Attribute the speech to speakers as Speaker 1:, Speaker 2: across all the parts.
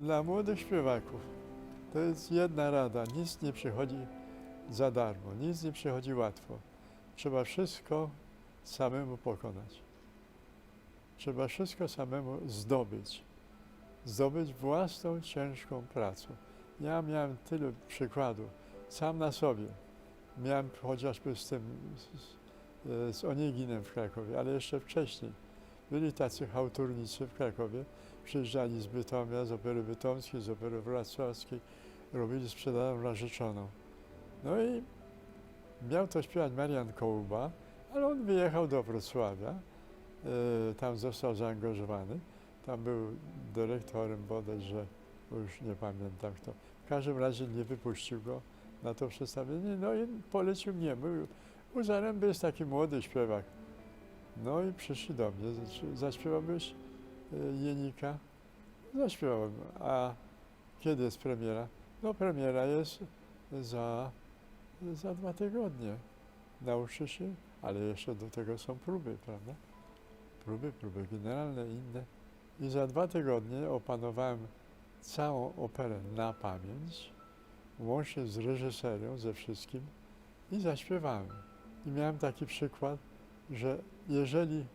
Speaker 1: Dla młodych śpiewaków to jest jedna rada. Nic nie przychodzi za darmo, nic nie przychodzi łatwo. Trzeba wszystko samemu pokonać. Trzeba wszystko samemu zdobyć. Zdobyć własną ciężką pracą. Ja miałem tylu przykładów, sam na sobie. Miałem chociażby z tym, z, z Oneginem w Krakowie, ale jeszcze wcześniej. Byli tacy hałturnicy w Krakowie, przyjeżdżali z Bytomia, z Opery Bytomskiej, z Opery Wrocławskiej, robili sprzedają narzeczoną. No i miał to śpiewać Marian Kołuba, ale on wyjechał do Wrocławia, e, tam został zaangażowany, tam był dyrektorem bodajże, bo już nie pamiętam kto. W każdym razie nie wypuścił go na to przedstawienie, no i polecił mnie. Mówił, u Zaręby jest taki młody śpiewak. No i przyszli do mnie, zac- zaśpiewałbyś e, Jenika? Zaśpiewałem. A kiedy jest premiera? No premiera jest za, za dwa tygodnie. Nauczy się, ale jeszcze do tego są próby, prawda? Próby, próby generalne, inne. I za dwa tygodnie opanowałem całą operę na pamięć, łącznie z reżyserią, ze wszystkim i zaśpiewałem. I miałem taki przykład, że jeżeli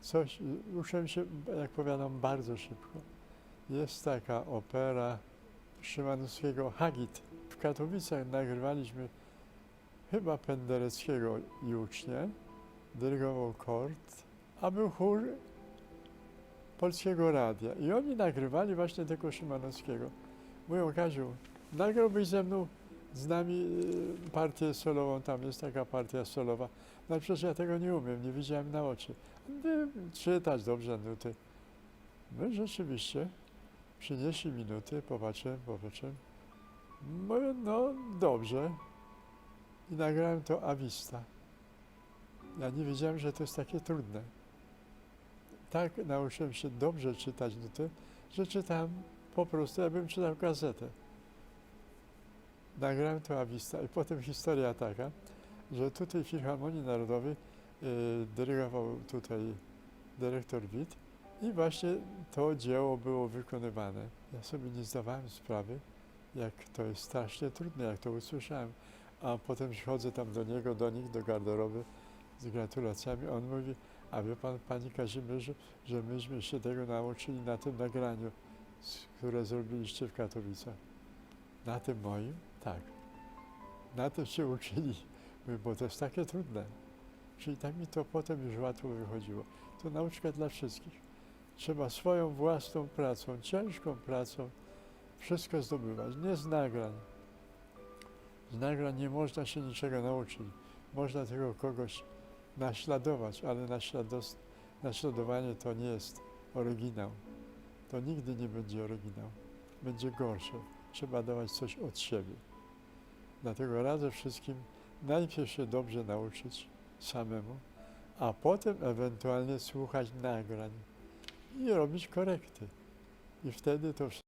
Speaker 1: coś, uczyłem się, jak powiadam, bardzo szybko. Jest taka opera Szymanowskiego Hagit. W Katowicach nagrywaliśmy chyba Pendereckiego i ucznie, dyrygował Kort, a był chór Polskiego Radia. I oni nagrywali właśnie tego Szymanowskiego. Mówią, Kaziu, nagrałbyś ze mną, z nami y, partię solową, tam jest taka partia solowa. No przecież ja tego nie umiem, nie widziałem na oczy. Czytać dobrze nuty. I rzeczywiście przynieśli mi nuty, popatrzyłem, popatrzyłem. Mówię, no dobrze. I nagrałem to Avista. Ja nie wiedziałem, że to jest takie trudne. Tak nauczyłem się dobrze czytać nuty, że czytałem po prostu, jakbym czytał gazetę. Nagrałem to Avista i potem historia taka, że tutaj w Filharmonii Narodowej y, dyrygował tutaj dyrektor Wit i właśnie to dzieło było wykonywane. Ja sobie nie zdawałem sprawy, jak to jest strasznie trudne, jak to usłyszałem. A potem przychodzę tam do niego, do nich, do garderoby z gratulacjami. On mówi, a wie pan, panie Kazimierzu, że myśmy się tego nauczyli na tym nagraniu, które zrobiliście w Katowicach. Na tym moim? Tak. Na tym się uczyli, bo to jest takie trudne. Czyli tak mi to potem już łatwo wychodziło. To nauczka dla wszystkich. Trzeba swoją własną pracą, ciężką pracą wszystko zdobywać, nie z nagrań. Z nagrań nie można się niczego nauczyć. Można tylko kogoś naśladować, ale naśladowanie to nie jest oryginał. To nigdy nie będzie oryginał. Będzie gorsze. Trzeba dawać coś od siebie. Dlatego radzę wszystkim najpierw się dobrze nauczyć samemu, a potem ewentualnie słuchać nagrań i robić korekty. I wtedy to wszystko